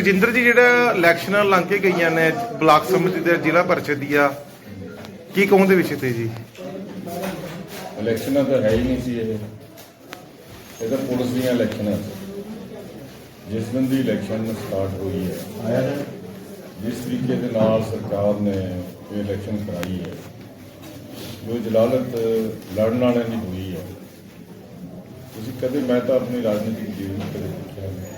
ਰਜਿੰਦਰ ਜੀ, ਜਿਹੜਾ ਇਲੈਕਸ਼ਨਾਂ ਲੰਘ ਕੇ ਗਈਆਂ ਨੇ, ਬਲਾਕ ਸਮਿਤੀ ਤੇ ਜ਼ਿਲ੍ਹਾ ਪਰਿਸ਼ਦ ਦੀਆਂ, ਕੀ ਕਹੋਗੇ ਵਿਸ਼ੇ ਤੇ ਜੀ? ਇਲੈਕਸ਼ਨਾਂ ਤਾਂ ਹੈ ਹੀ ਨਹੀਂ ਸੀ ਇਹ। ਇਹ ਤਾਂ ਪੁਲਿਸ ਦੀਆਂ ਇਲੈਕਸ਼ਨਾਂ ਸੀ। ਜਿਸ ਦਿਨ ਦੀ ਇਲੈਕਸ਼ਨ ਸਟਾਰਟ ਹੋਈ ਹੈ, ਜਿਸ ਤਰੀਕੇ ਦੇ ਨਾਲ ਸਰਕਾਰ ਨੇ ਇਹ ਇਲੈਕਸ਼ਨ ਕਰਾਈ ਹੈ, ਜੋ ਜਲਾਲਤ ਲੜਨ ਵਾਲਿਆਂ ਦੀ ਹੋਈ ਹੈ। ਤੁਸੀਂ ਕਦੇ ਮੈਂ ਤਾਂ ਆਪਣੀ ਰਾਜਨੀਤਿਕ ਜੀਵਨ ਵਿੱਚ ਕਦੇ ਦੇਖਿਆ ਨਹੀਂ।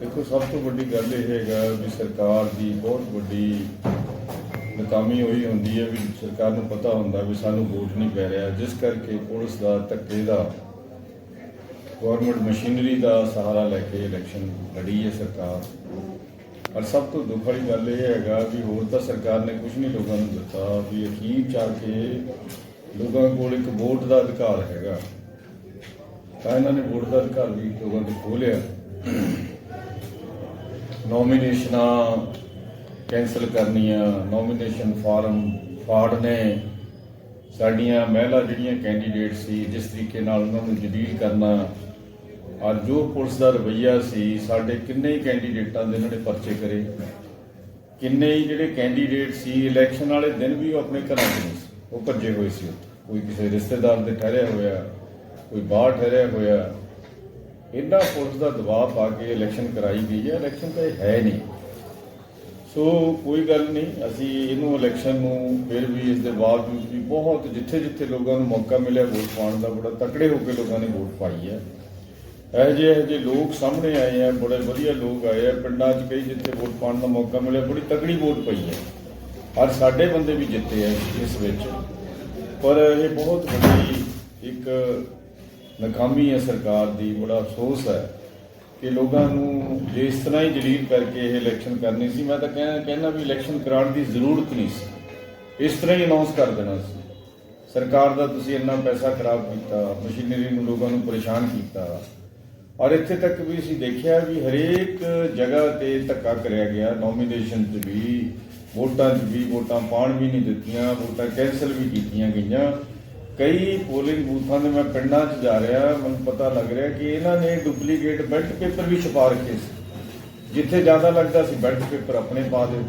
ਦੇਖੋ, ਸਭ ਤੋਂ ਵੱਡੀ ਗੱਲ ਇਹ ਹੈਗਾ ਵੀ ਸਰਕਾਰ ਦੀ ਬਹੁਤ ਵੱਡੀ ਨਕਾਮੀ ਹੋਈ ਹੁੰਦੀ ਹੈ ਵੀ ਸਰਕਾਰ ਨੂੰ ਪਤਾ ਹੁੰਦਾ ਵੀ ਸਾਨੂੰ ਵੋਟ ਨਹੀਂ ਪੈ ਰਿਹਾ। ਜਿਸ ਕਰਕੇ ਪੁਲਿਸ ਦਾ ਧੱਕੇ ਦਾ ਗਵਰਨਮੈਂਟ ਮਸ਼ੀਨਰੀ ਦਾ ਸਹਾਰਾ ਲੈ ਕੇ ਇਲੈਕਸ਼ਨ ਲੜੀ ਹੈ ਸਰਕਾਰ। ਪਰ ਸਭ ਤੋਂ ਦੁੱਖ ਵਾਲੀ ਗੱਲ ਇਹ ਹੈਗਾ ਵੀ ਹੋਰ ਤਾਂ ਸਰਕਾਰ ਨੇ ਕੁਝ ਨਹੀਂ ਲੋਕਾਂ ਨੂੰ ਦਿੱਤਾ, ਵੀ ਅਖੀਰ ਚ ਕੇ ਲੋਕਾਂ ਕੋਲ ਇੱਕ ਵੋਟ ਦਾ ਅਧਿਕਾਰ ਹੈਗਾ। ਤਾਂ ਇਹਨਾਂ ਨੇ ਵੋਟ ਦਾ ਅਧਿਕਾਰ ਵੀ ਲੋਕਾਂ ਤੋਂ ਖੋਹ ਨੋਮੀਨੇਸ਼ਨਾਂ ਕੈਂਸਲ ਕਰਨੀਆਂ, ਨੋਮੀਨੇਸ਼ਨ ਫਾਰਮ ਫਾੜਨੇ। ਸਾਡੀਆਂ ਮਹਿਲਾ ਜਿਹੜੀਆਂ ਕੈਂਡੀਡੇਟ ਸੀ, ਜਿਸ ਤਰੀਕੇ ਨਾਲ ਉਹਨਾਂ ਨੂੰ ਜਲੀਲ ਕਰਨਾ। ਔਰ ਜੋ ਪੁਲਿਸ ਦਾ ਰਵੱਈਆ ਸੀ, ਸਾਡੇ ਕਿੰਨੇ ਹੀ ਕੈਂਡੀਡੇਟਾਂ ਦੇ ਇਹਨਾਂ ਨੇ ਪਰਚੇ ਕਰੇ। ਕਿੰਨੇ ਹੀ ਜਿਹੜੇ ਕੈਂਡੀਡੇਟ ਸੀ, ਇਲੈਕਸ਼ਨ ਵਾਲੇ ਦਿਨ ਵੀ ਉਹ ਆਪਣੇ ਘਰਾਂ 'ਚ ਨਹੀਂ ਸੀ। ਉਹ ਭੱਜੇ ਹੋਏ ਸੀ ਕੋਈ ਕਿਸੇ ਰਿਸ਼ਤੇਦਾਰ ਦੇ ਠਹਿਰਿਆ ਹੋਇਆ, ਕੋਈ ਬਾਹਰ ਠਹਿਰਿਆ ਹੋਇਆ। ਇੰਨਾ ਪੁਲਿਸ ਦਾ ਦਬਾਅ ਪਾ ਕੇ ਇਲੈਕਸ਼ਨ ਕਰਾਈ ਗਈ ਹੈ ਇਲੈਕਸ਼ਨ ਤਾਂ ਇਹ ਹੈ ਨਹੀਂ। ਸੋ ਕੋਈ ਗੱਲ ਨਹੀਂ, ਅਸੀਂ ਇਹਨੂੰ ਇਲੈਕਸ਼ਨ ਨੂੰ ਫਿਰ ਵੀ ਇਸ ਦੇ ਬਾਵਜੂਦ ਵੀ ਬਹੁਤ ਜਿੱਥੇ ਜਿੱਥੇ ਲੋਕਾਂ ਨੂੰ ਮੌਕਾ ਮਿਲਿਆ ਵੋਟ ਪਾਉਣ ਦਾ, ਬੜਾ ਤਕੜੇ ਹੋ ਕੇ ਲੋਕਾਂ ਨੇ ਵੋਟ ਪਾਈ ਹੈ। ਇਹੋ ਜਿਹੇ ਇਹੋ ਜਿਹੇ ਲੋਕ ਸਾਹਮਣੇ ਆਏ ਆ, ਬੜੇ ਵਧੀਆ ਲੋਕ ਆਏ ਆ, ਪਿੰਡਾਂ 'ਚ ਕਈ ਜਿੱਥੇ ਵੋਟ ਪਾਉਣ ਦਾ ਮੌਕਾ ਮਿਲਿਆ, ਬੜੀ ਤਕੜੀ ਵੋਟ ਪਈ ਹੈ। ਔਰ ਸਾਡੇ ਬੰਦੇ ਵੀ ਜਿੱਤੇ ਆ ਇਸ ਵਿੱਚ। ਪਰ ਇਹ ਬਹੁਤ ਵੱਡੀ ਇੱਕ ਨਾਕਾਮੀ ਹੈ ਸਰਕਾਰ ਦੀ, ਬੜਾ ਅਫਸੋਸ ਹੈ ਕਿ ਲੋਕਾਂ ਨੂੰ ਜੇ ਇਸ ਤਰ੍ਹਾਂ ਹੀ ਜਲੀਲ ਕਰਕੇ ਇਹ ਇਲੈਕਸ਼ਨ ਕਰਨੀ ਸੀ, ਮੈਂ ਤਾਂ ਕਹਿਣਾ ਕਹਿਣਾ ਵੀ ਇਲੈਕਸ਼ਨ ਕਰਾਉਣ ਦੀ ਜ਼ਰੂਰਤ ਨਹੀਂ ਸੀ। ਇਸ ਤਰ੍ਹਾਂ ਹੀ ਅਨਾਉਂਸ ਕਰ ਦੇਣਾ ਸੀ। ਸਰਕਾਰ ਦਾ ਤੁਸੀਂ ਇੰਨਾ ਪੈਸਾ ਖਰਾਬ ਕੀਤਾ, ਮਸ਼ੀਨਰੀ ਨੂੰ ਲੋਕਾਂ ਨੂੰ ਪਰੇਸ਼ਾਨ ਕੀਤਾ। ਔਰ ਇੱਥੇ ਤੱਕ ਵੀ ਅਸੀਂ ਦੇਖਿਆ ਵੀ ਹਰੇਕ ਜਗ੍ਹਾ ਤੇ ਧੱਕਾ ਕਰਿਆ ਗਿਆ। ਨੋਮੀਨੇਸ਼ਨ 'ਚ ਵੀ, ਵੋਟਾਂ 'ਚ ਵੀ, ਵੋਟਾਂ ਪਾਣ ਵੀ ਨਹੀਂ ਦਿੱਤੀਆਂ, ਵੋਟਾਂ ਕੈਂਸਲ ਵੀ ਕੀਤੀਆਂ ਗਈਆਂ। ਕਈ ਪੋਲਿੰਗ ਬੂਥਾਂ ਦੇ ਮੈਂ ਪਿੰਡਾਂ 'ਚ ਜਾ ਰਿਹਾ, ਮੈਨੂੰ ਪਤਾ ਲੱਗ ਰਿਹਾ ਕਿ ਇਹਨਾਂ ਨੇ ਡੁਪਲੀਕੇਟ ਬੈਲਟ ਪੇਪਰ ਵੀ ਛਪਾ ਰੱਖੇ ਸੀ। ਜਿੱਥੇ ਜ਼ਿਆਦਾ ਲੱਗਦਾ ਸੀ ਬੈਲਟ ਪੇਪਰ ਆਪਣੇ ਪਾ ਦਿਓ।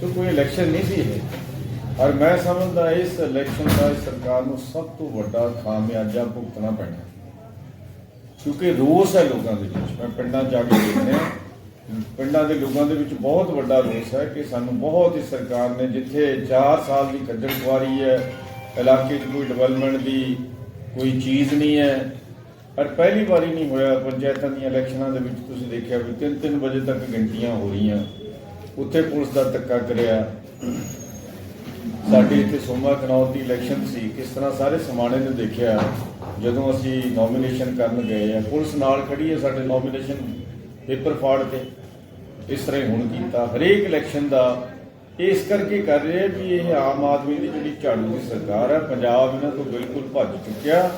ਸੋ ਕੋਈ ਇਲੈਕਸ਼ਨ ਨਹੀਂ ਸੀ ਇਹ। ਔਰ ਮੈਂ ਸਮਝਦਾ ਇਸ ਇਲੈਕਸ਼ਨ ਦਾ ਇਸ ਸਰਕਾਰ ਨੂੰ ਸਭ ਤੋਂ ਵੱਡਾ ਖਾਮਿਆਜਾ ਭੁਗਤਣਾ ਪੈਣਾ। ਕਿਉਂਕਿ ਰੋਸ ਹੈ ਲੋਕਾਂ ਦੇ ਵਿੱਚ। ਮੈਂ ਪਿੰਡਾਂ 'ਚ ਜਾ ਕੇ ਦੇਖਿਆ ਪਿੰਡਾਂ ਦੇ ਲੋਕਾਂ ਦੇ ਵਿੱਚ ਬਹੁਤ ਵੱਡਾ ਰੋਸ ਹੈ ਕਿ ਸਾਨੂੰ ਬਹੁਤ ਹੀ ਸਰਕਾਰ ਨੇ ਜਿੱਥੇ 4 ਸਾਲ ਦੀ ਖੱਜਲ ਖੁਆਰੀ ਹੈ ਇਲਾਕੇ 'ਚ ਕੋਈ ਡਿਵੈਲਪਮੈਂਟ ਦੀ ਕੋਈ ਚੀਜ਼ ਨਹੀਂ ਹੈ। ਪਰ ਪਹਿਲੀ ਵਾਰੀ ਨਹੀਂ ਹੋਇਆ, ਪੰਚਾਇਤਾਂ ਦੀਆਂ ਇਲੈਕਸ਼ਨਾਂ ਦੇ ਵਿੱਚ ਤੁਸੀਂ ਦੇਖਿਆ ਵੀ 3-3 ਵਜੇ ਤੱਕ ਗਿਣਤੀਆਂ ਹੋ ਰਹੀਆਂ। ਉੱਥੇ ਪੁਲਿਸ ਦਾ ਧੱਕਾ ਕਰਿਆ। ਸਾਡੇ ਇੱਥੇ ਸੋਮਾ ਕਨੌਰ ਦੀ ਇਲੈਕਸ਼ਨ ਸੀ। ਕਿਸ ਤਰ੍ਹਾਂ ਸਾਰੇ ਸਮਾਣੇ ਨੇ ਦੇਖਿਆ, ਜਦੋਂ ਅਸੀਂ ਨੋਮੀਨੇਸ਼ਨ ਕਰਨ ਗਏ ਆ। ਪੁਲਿਸ ਨਾਲ ਖੜੀ ਹੈ ਸਾਡੇ ਨੋਮੀਨੇਸ਼ਨ ਪੇਪਰ ਫਾੜ ਕੇ। ਇਸ ਤਰ੍ਹਾਂ ਹੀ ਹੁਣ ਕੀਤਾ। ਹਰੇਕ ਇਲੈਕਸ਼ਨ ਦਾ ਇਸ ਕਰਕੇ ਕਰ ਰਹੇ ਵੀ ਇਹ ਆਮ ਆਦਮੀ ਦੀ ਜਿਹੜੀ ਝਾੜੂ ਦੀ ਸਰਕਾਰ ਹੈ ਪੰਜਾਬ ਇਹਨਾਂ ਤੋਂ ਬਿਲਕੁਲ ਭੱਜ ਚੁੱਕਿਆ।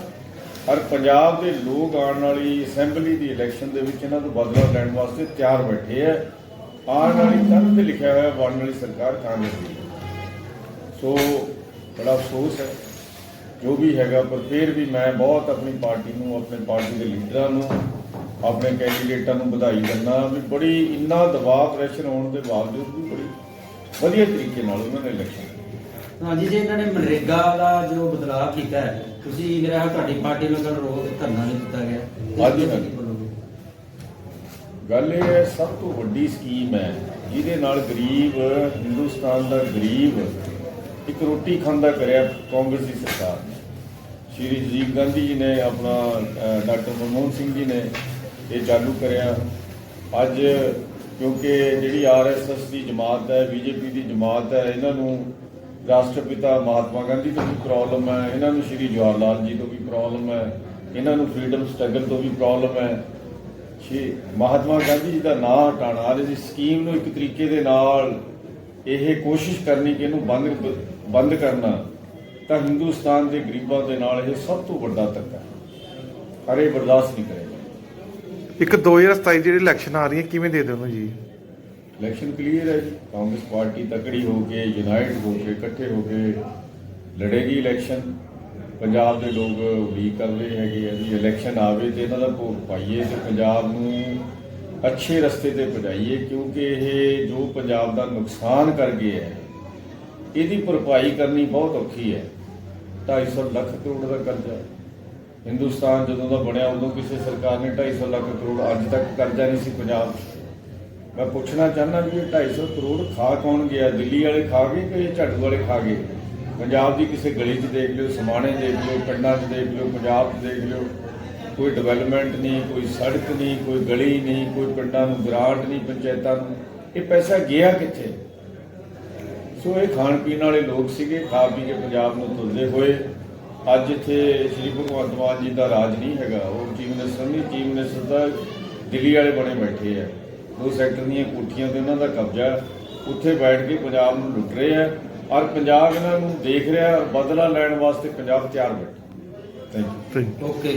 ਔਰ ਪੰਜਾਬ ਦੇ ਲੋਕ ਆਉਣ ਵਾਲੀ ਅਸੈਂਬਲੀ ਦੀ ਇਲੈਕਸ਼ਨ ਦੇ ਵਿੱਚ ਇਹਨਾਂ ਤੋਂ ਬਦਲਾ ਲੈਣ ਵਾਸਤੇ ਤਿਆਰ ਬੈਠੇ ਆ। ਆਉਣ ਵਾਲੀ ਤਨ ਤੇ ਲਿਖਿਆ ਹੋਇਆ ਬਣਨ ਵਾਲੀ ਸਰਕਾਰ ਕਾਂਗਰਸ ਦੀ। ਸੋ ਬੜਾ ਅਫਸੋਸ ਹੈ। ਜੋ ਵੀ ਹੈਗਾ, ਪਰ ਫਿਰ ਵੀ ਮੈਂ ਬਹੁਤ ਆਪਣੀ ਪਾਰਟੀ ਨੂੰ, ਆਪਣੇ ਪਾਰਟੀ ਦੇ ਲੀਡਰਾਂ ਨੂੰ, ਆਪਣੇ ਕੈਂਡੀਡੇਟਾਂ ਨੂੰ ਵਧਾਈ ਦਿੰਦਾ ਵੀ ਬੜੀ ਇੰਨਾ ਦਬਾਅ ਪ੍ਰੈਸ਼ਰ ਹੋਣ ਦੇ ਬਾਵਜੂਦ ਵੀ ਬੜੀ ਵਧੀਆ ਤਰੀਕੇ ਨਾਲ ਉਹਨਾਂ ਨੇ ਇਲੈਕਸ਼ਨ ਹਾਂਜੀ ਜੀ ਇਹਨਾਂ ਨੇ ਮਨਰੇਗਾ ਦਾ ਜੋ ਬਦਲਾਅ ਕੀਤਾ ਹੈ ਤੁਸੀਂ ਮੇਰਾ ਖਿਆਲ ਤੁਹਾਡੀ ਪਾਰਟੀ ਕੱਲ ਰੋਜ਼ ਧਰਨਾ ਨਹੀਂ ਦਿੱਤਾ ਗਿਆ ਹਾਂਜੀ, ਹਾਂਜੀ। ਗੱਲ ਇਹ ਹੈ ਸਭ ਤੋਂ ਵੱਡੀ ਸਕੀਮ ਹੈ ਜਿਹਦੇ ਨਾਲ ਗਰੀਬ ਹਿੰਦੁਸਤਾਨ ਦਾ ਗਰੀਬ ਇੱਕ ਰੋਟੀ ਖਾਂਦਾ ਕਰਿਆ ਕਾਂਗਰਸ ਦੀ ਸਰਕਾਰ ਨੇ। ਸ਼੍ਰੀ ਰਾਜੀਵ ਗਾਂਧੀ ਜੀ ਨੇ ਆਪਣਾ ਡਾਕਟਰ ਮਨਮੋਹਨ ਸਿੰਘ ਜੀ ਨੇ ਇਹ ਚਾਲੂ ਕਰਿਆ। ਅੱਜ ਕਿਉਂਕਿ ਜਿਹੜੀ ਆਰਐਸਐਸ ਦੀ ਜਮਾਤ ਹੈ ਬੀਜੇਪੀ ਦੀ ਜਮਾਤ ਹੈ, ਇਹਨਾਂ ਨੂੰ ਰਾਸ਼ਟਰਪਿਤਾ ਮਹਾਤਮਾ ਗਾਂਧੀ ਤੋਂ ਵੀ ਪ੍ਰੋਬਲਮ ਹੈ, ਇਹਨਾਂ ਨੂੰ ਸ਼੍ਰੀ ਜਵਾਹਰ ਲਾਲ ਜੀ ਤੋਂ ਵੀ ਪ੍ਰੋਬਲਮ ਹੈ, ਇਹਨਾਂ ਨੂੰ ਫਰੀडम ਸਟਰਗਲ ਤੋਂ ਵੀ ਪ੍ਰੋਬਲਮ ਹੈ। ਸ਼੍ਰੀ ਮਹਾਤਮਾ ਗਾਂਧੀ ਜੀ ਦਾ ਨਾਂ ਹਟਾਉਣਾ ਅੱਜ ਦੀ ਸਕੀਮ ਨੂੰ ਇੱਕ ਤਰੀਕੇ ਦੇ ਨਾਲ ਇਹ ਕੋਸ਼ਿਸ਼ ਕਰਨੀ ਕਿ ਇਹਨੂੰ ਬੰਦ ਬੰਦ ਕਰਨਾ, ਤਾਂ ਹਿੰਦੁਸਤਾਨ ਦੇ ਗਰੀਬਾਂ ਦੇ ਨਾਲ ਇਹ ਸਭ ਤੋਂ ਵੱਡਾ ਧੱਕਾ ਹੈ। ਹਰੇ ਬਰਦਾਸ਼ਤ ਨਹੀਂ ਕਰੇਗਾ ਇੱਕ 2027 ਜਿਹੜੀ ਇਲੈਕਸ਼ਨ ਆ ਰਹੀ ਹੈ, ਕਿਵੇਂ ਦੇ ਦਿਓ ਜੀ? ਇਲੈਕਸ਼ਨ ਕਲੀਅਰ ਹੈ ਜੀ। ਕਾਂਗਰਸ ਪਾਰਟੀ ਤਕੜੀ ਹੋ ਕੇ ਯੂਨਾਈਟ ਹੋ ਕੇ, ਇਕੱਠੇ ਹੋ ਕੇ ਲੜੇਗੀ ਇਲੈਕਸ਼ਨ ਪੰਜਾਬ ਦੇ ਲੋਕ ਉਡੀਕ ਕਰ ਰਹੇ ਹੈਗੇ ਆ ਵੀ ਇਲੈਕਸ਼ਨ ਆਵੇ ਤੇ ਇਹਨਾਂ ਦਾ ਭੋਟ ਪਾਈਏ ਤੇ ਪੰਜਾਬ ਨੂੰ ਅੱਛੇ ਰਸਤੇ ਤੇ ਪਹੁੰਚਾਈਏ, ਕਿਉਂਕਿ ਇਹ ਜੋ ਪੰਜਾਬ ਦਾ ਨੁਕਸਾਨ ਕਰ ਗਏ ਹੈ, ਇਹਦੀ ਭਰਪਾਈ ਕਰਨੀ ਬਹੁਤ ਔਖੀ ਹੈ। 250 ਲੱਖ ਕਰੋੜ ਦਾ ਕਰਜ਼ਾ। ਹਿੰਦੁਸਤਾਨ ਜਦੋਂ ਦਾ ਬਣਿਆ, ਉਦੋਂ ਕਿਸੇ ਸਰਕਾਰ ਨੇ 250 ਲੱਖ ਕਰੋੜ ਅੱਜ ਤੱਕ ਕਰਜ਼ਾ ਨਹੀਂ ਸੀ ਪੰਜਾਬ ਮੈਂ ਪੁੱਛਣਾ ਚਾਹੁੰਦਾ ਵੀ ਇਹ 250 ਕਰੋੜ ਖਾ ਕੌਣ ਗਿਆ? ਦਿੱਲੀ ਵਾਲੇ ਖਾ ਗਏ ਕਿ ਇਹ ਝਾੜੂ ਵਾਲੇ ਖਾ ਗਏ? ਪੰਜਾਬ ਦੀ ਕਿਸੇ ਗਲੀ 'ਚ ਦੇਖ ਲਿਓ, ਸਮਾਣੇ ਦੇਖ ਲਿਓ, ਪਿੰਡਾਂ 'ਚ ਦੇਖ ਲਿਓ, ਪੰਜਾਬ 'ਚ ਦੇਖ ਲਿਓ। ਕੋਈ ਡਿਵੈਲਪਮੈਂਟ ਨਹੀਂ, ਕੋਈ ਸੜਕ ਨਹੀਂ, ਕੋਈ ਗਲੀ ਨਹੀਂ, ਕੋਈ ਪਿੰਡਾਂ ਨੂੰ ਗ੍ਰਾਂਟ ਨਹੀਂ, ਪੰਚਾਇਤਾਂ ਨੂੰ। ਇਹ ਪੈਸਾ ਗਿਆ ਕਿੱਥੇ? ਸੋ ਇਹ ਖਾਣ ਪੀਣ ਵਾਲੇ ਲੋਕ ਸੀਗੇ, ਖਾ ਪੀ ਕੇ ਪੰਜਾਬ ਨੂੰ ਤੁਲਦੇ ਹੋਏ। ਅੱਜ ਇੱਥੇ ਸ੍ਰੀ ਭਗਵੰਤ ਮਾਨ ਜੀ ਦਾ ਰਾਜ ਨਹੀਂ ਹੈਗਾ ਉਹ ਚੀਫ ਮਿਨਿਸਟਰ ਨਹੀਂ ਚੀਫ ਮਿਨਿਸਟਰ ਦਾ ਦਿੱਲੀ ਵਾਲੇ ਬਣੇ ਬੈਠੇ ਆ। ਦੋ ਸੈਕਟਰ ਦੀਆਂ ਕੋਠੀਆਂ ਤੇ ਉਹਨਾਂ ਦਾ ਕਬਜ਼ਾ ਹੈ। ਉੱਥੇ ਬੈਠ ਕੇ ਪੰਜਾਬ ਨੂੰ ਲੁੱਟ ਰਹੇ ਆ ਔਰ ਪੰਜਾਬ ਇਹਨਾਂ ਨੂੰ ਦੇਖ ਰਿਹਾ ਔਰ ਬਦਲਾ ਲੈਣ ਵਾਸਤੇ ਪੰਜਾਬ ਤਿਆਰ ਬੈਠਾ। Thank you thank you okay